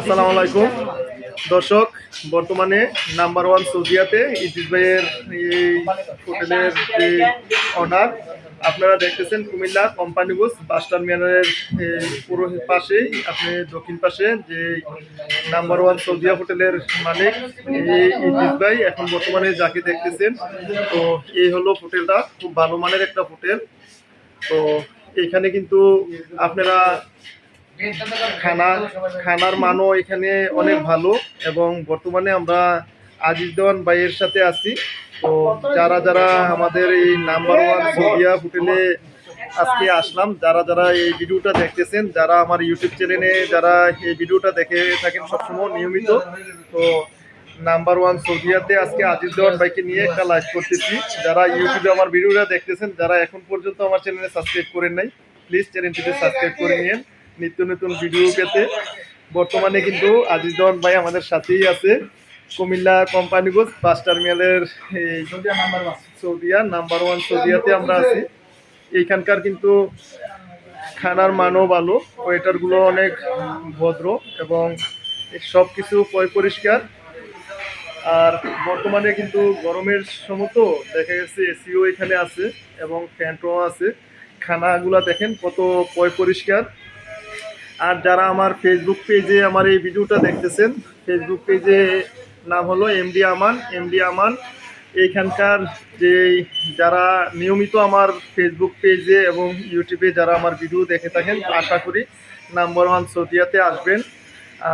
আসসালামু আলাইকুম। দর্শক, বর্তমানে নাম্বার ওয়ান সৌদিয়াতে ইতিস ভাইয়ের এই হোটেলের যে অনার আপনারা দেখতেছেন কুমিল্লা কোম্পানি বুস বাস টার্মিনালের পুরো পাশেই, আপনি দক্ষিণ পাশে যে নাম্বার ওয়ান সৌদিয়া হোটেলের মালিক ইতিস ভাই এখন বর্তমানে যাকে দেখতেছেন। তো এই হলো হোটেলটা, খুব ভালো মানের একটা হোটেল। তো এখানে কিন্তু আপনারা খানা, খানার মানও এখানে অনেক ভালো এবং বর্তমানে আমরা আজিজ দেওয়ান ভাইয়ের সাথে আছি। তো যারা যারা আমাদের এই নাম্বার ওয়ান সৌদিয়া হোটেলে আজকে আসলাম, যারা যারা এই ভিডিওটা দেখতেছেন, যারা আমার ইউটিউব চ্যানেলে যারা এই ভিডিওটা দেখে থাকেন সবসময় নিয়মিত, তো নাম্বার ওয়ান সৌদিয়াতে আজকে আজিজ দেওয়ান ভাইকে নিয়ে একটা লাইভ করতেছি। যারা ইউটিউবে আমার ভিডিওটা দেখতেছেন, যারা এখন পর্যন্ত আমার চ্যানেলে সাবস্ক্রাইব করেন নাই প্লিজ চ্যানেলটিতে সাবস্ক্রাইব করে নিন নিত্য নতুন ভিডিও পেতে বর্তমানে কিন্তু আজিজ দেওয়ান ভাই আমাদের সাথেই আছে। কুমিল্লা কোম্পানিগঞ্জ বাস টার্মিনালের সৌদিয়া নাম্বার ওয়ান সৌদিয়াতে আমরা আছি। এইখানকার কিন্তু খানার মানও ভালো ওয়েটারগুলো অনেক ভদ্র এবং সব কিছু পরিষ্কার। আর বর্তমানে কিন্তু গরমের সময় তো দেখা গেছে এসিও এখানে আছে এবং ফ্যানটাও আছে। খানাগুলা দেখেন কত পয় পরিষ্কার। আর যারা আমার ফেসবুক পেজে আমার এই ভিডিওটা দেখতেছেন ফেসবুক পেজে নাম হলো এমডি আমান এমডি আমান এইখানকার যে যারা নিয়মিত আমার ফেসবুক পেজে এবং ইউটিউবে যারা আমার ভিডিও দেখে থাকেন, আশা করি নাম্বার ওয়ান সৌদিয়াতে আসবেন।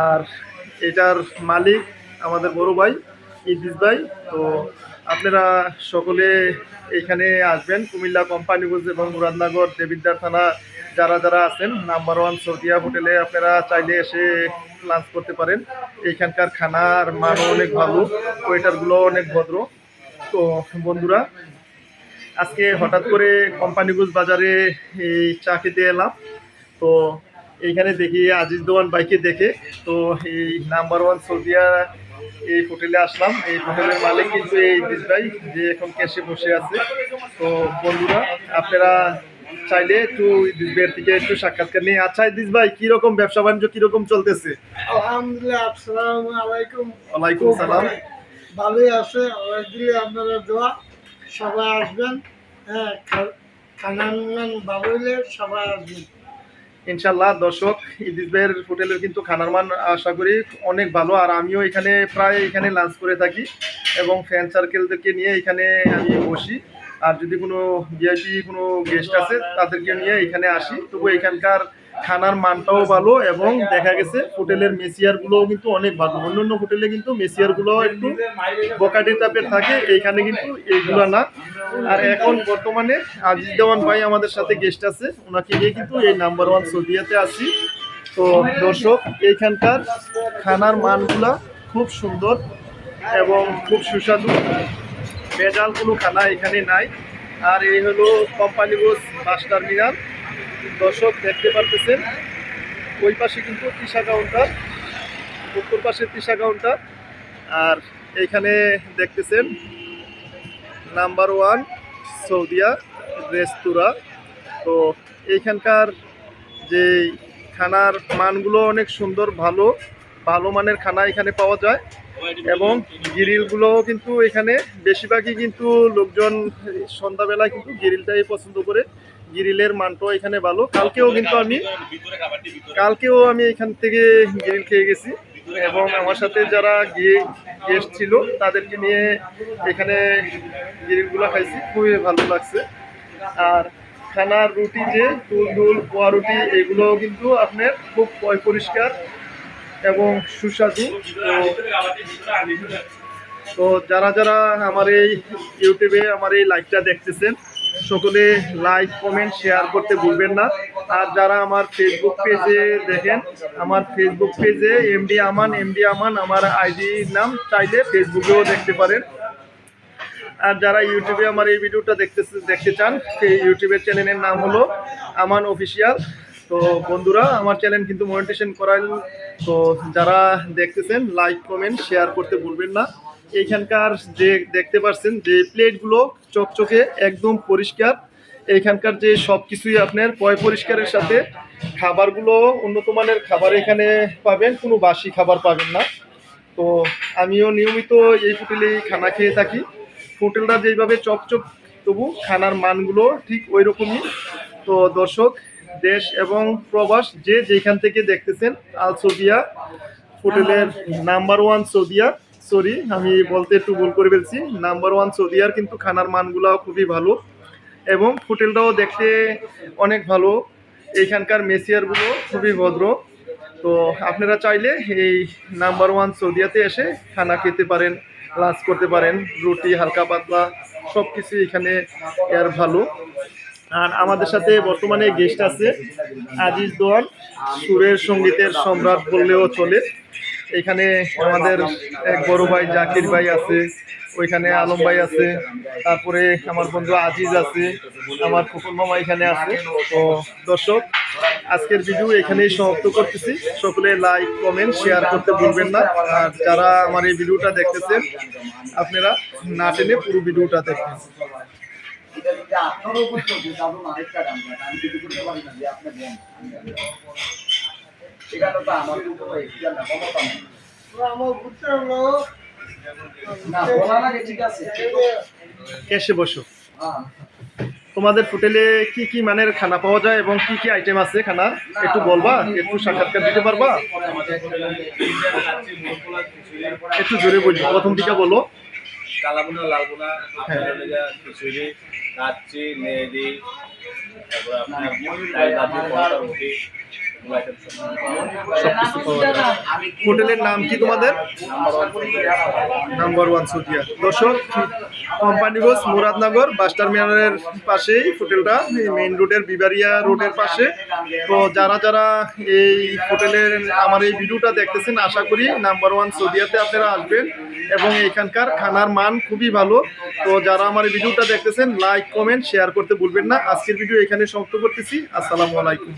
আর এটার মালিক আমাদের বড় ভাই ইদিস ভাই। তো আপনারা সকলে এখানে আসবেন, কুমিল্লা কোম্পানিগঞ্জ এবং মুরাদনগর দেবিদ্দার থানা যারা যারা আছেন নাম্বার ওয়ান সৌদিয়া হোটেলে আপনারা চাইলে এসে লাঞ্চ করতে পারেন। এইখানকার খানার মান অনেক ভালো ওয়েটারগুলো অনেক ভদ্র। তো বন্ধুরা, আজকে হঠাৎ করে কোম্পানিগঞ্জ বাজারে এই চা খেতে এলাম। তো এইখানে দেখি আজিজ দোয়ান বাইকে দেখে। তো এই নাম্বার ওয়ান সৌদিয়া এই হোটেলে আসলাম। এই হোটেলের মালিক কিন্তু এই ইদিস ভাই, যে এখন ক্যাশে বসে আছে। তো বন্ধুরা, আপনারা চাইলে একটু থেকে একটু সাক্ষাৎকার নিয়ে। আচ্ছা ইদিস ভাই ব্যবসা বাণিজ্য কীরকম চলতেছে? আলহামদুলিল্লাহ আসসালামু আলাইকুম। ওয়ালাইকুম সালাম। ভালোই আছে আপনারা দোয়া সবাই আসবেন। হ্যাঁ নান সবাই আসবেন। ইনশাল্লাহ দর্শক ইদিস ভাইয়ের হোটেলের কিন্তু খানার মান আশা করি অনেক ভালো। আর আমিও এখানে প্রায় এখানে লাঞ্চ করে থাকি এবং ফ্যান সার্কেলদেরকে নিয়ে এখানে আমি বসি। আর যদি কোনো ভিআইপি কোনো গেস্ট আছে, তাদেরকে নিয়ে এখানে আসি। তবু এখানকার খানার মানটাও ভালো এবং দেখা গেছে হোটেলের মেসিয়ারগুলোও কিন্তু অনেক ভালো। অন্য অন্য হোটেলে কিন্তু মেসিয়ারগুলো একটু বকাটি টাইপের থাকে, এইখানে কিন্তু এইগুলো না। আর এখন বর্তমানে আজিজ দেওয়ান ভাই আমাদের সাথে গেস্ট আছে, ওনাকে নিয়ে কিন্তু এই নাম্বার ওয়ান সৌদিয়াতে আসি তো দর্শক, এইখানকার খানার মানগুলা খুব সুন্দর এবং খুব সুস্বাদু। ভেজাল কোনো খানা এখানে নাই। আর এই হলো কোম্পানি বোস টার্মিনাল। দর্শক দেখতে পারতেছেন, ওই পাশে কিন্তু তিসা কাউন্টার, উত্তর পাশে তিসা কাউন্টার। আর এইখানে দেখতেছেন, নাম্বার ওয়ান সৌদিয়া রেস্তোরাঁ। তো এইখানকার যে খানার মানগুলো অনেক সুন্দর, ভালো ভালো মানের খানা এখানে পাওয়া যায়। এবং গ্রিলগুলোও কিন্তু এখানে বেশিরভাগই কিন্তু লোকজন সন্ধ্যাবেলায় কিন্তু গ্রিলটাই পছন্দ করে। গিরিলের মানটাও এখানে ভালো। কালকেও কিন্তু আমি কালকেও আমি এখান থেকে গ্রিল খেয়ে গেছি এবং আমার সাথে যারা গিয়ে গেস্ট ছিল তাদেরকে নিয়ে এখানে গ্রিলগুলো খাইছি। খুবই ভালো লাগছে। আর খানার রুটি যে টুল টুল পোয়া রুটি, এগুলোও কিন্তু আপনার খুব পরিষ্কার এবং সুস্বাদু। তো যারা যারা আমার এই ইউটিউবে আমার এই লাইভটা দেখতেছেন, সকলে লাইক, কমেন্ট, শেয়ার করতে ভুলবেন না। আর যারা আমার ফেসবুক পেজে দেখেন, আমার ফেসবুক পেজে এমডি আমান এমডি আমান আমার আইডি নাম চাইলে ফেসবুকেও দেখতে পারেন। আর যারা ইউটিউবে আমার এই ভিডিওটা দেখতে দেখতে চান, সেই ইউটিউবের চ্যানেলের নাম হলো আমান অফিসিয়াল তো বন্ধুরা, আমার চ্যানেল কিন্তু মনিটেশন করাই তো যারা দেখতেছেন লাইক কমেন্ট শেয়ার করতে ভুলবেন না। এইখানকার যে দেখতে পাচ্ছেন যে প্লেটগুলো চকচকে একদম পরিষ্কার, এইখানকার যে সব কিছুই আপনার পয় পরিষ্কারের সাথে, খাবারগুলো উন্নত মানের খাবার এখানে পাবেন, কোনো বাসি খাবার পাবেন না। তো আমিও নিয়মিত এই হোটেলেই খানা খেয়ে থাকি। হোটেলটা যেইভাবে চকচক, তবু খানার মানগুলো ঠিক ওই রকমই তো দর্শক দেশ এবং প্রবাস যে যেখান থেকে দেখতেছেন, আল সৌদিয়া হোটেলের নাম্বার ওয়ান সৌদিয়া সরি আমি বলতে একটু ভুল করে ফেলছি। নাম্বার ওয়ান সৌদিয়ার কিন্তু খানার মানগুলো খুবই ভালো এবং হোটেলটাও দেখতে অনেক ভালো। এইখানকার মেসিয়ারগুলো খুবই ভদ্র। তো আপনারা চাইলে এই নাম্বার ওয়ান সৌদিয়াতে এসে খানা খেতে পারেন, লাঞ্চ করতে পারেন, রুটি, হালকা পাতলা সব কিছু এখানে এর ভালো। আর আমাদের সাথে বর্তমানে গেস্ট আছে আজিজ দোয়ান, সুরের সঙ্গীতের সম্রাট বললেও চলে। এখানে আমাদের এক বড় ভাই জাকির ভাই আছে, ওইখানে আলম ভাই আছে, তারপরে আমার বন্ধু আজিজ আছে, আমার কুকুর মামা এখানে আছে। তো দর্শক, আজকের ভিডিও এখানেই সমাপ্ত করতেছি। সকলে লাইক কমেন্ট শেয়ার করতে ভুলবেন না। আর যারা আমার এই ভিডিওটা দেখতেছেন, আপনারা না টেনে পুরো ভিডিওটা দেখবেন। এসে বসো। তোমাদের হোটেলে কি কি মানের খানা পাওয়া যায় এবং কি কি আইটেম আছে খানা? একটু বলবা, একটু সাক্ষাৎকার দিতে পারবা? একটু জোরে বলছি প্রথম দিকে বলো। কালাবুনা লালবোনা খিচুড়ি কাচ্চি নেড়ি তারপর আপনার হোটেলের নাম কি তোমাদের? নাম্বার ওয়ান সুদিয়া দর্শক কোম্পানিগঞ্জ মুরাদনগর বাস টার্মিনালের পাশেই হোটেলটা মেইন রোডের বিবারিয়া রোডের পাশে। তো যারা যারা এই হোটেলের আমার এই ভিডিওটা দেখতেছেন, আশা করি নাম্বার ওয়ান সৌদিয়াতে আপনারা আসবেন এবং এখানকার খানার মান খুবই ভালো। তো যারা আমার এই ভিডিওটা দেখতেছেন লাইক কমেন্ট শেয়ার করতে ভুলবেন না। আজকের ভিডিও এখানে সমাপ্ত করতেছি। আসসালামু আলাইকুম।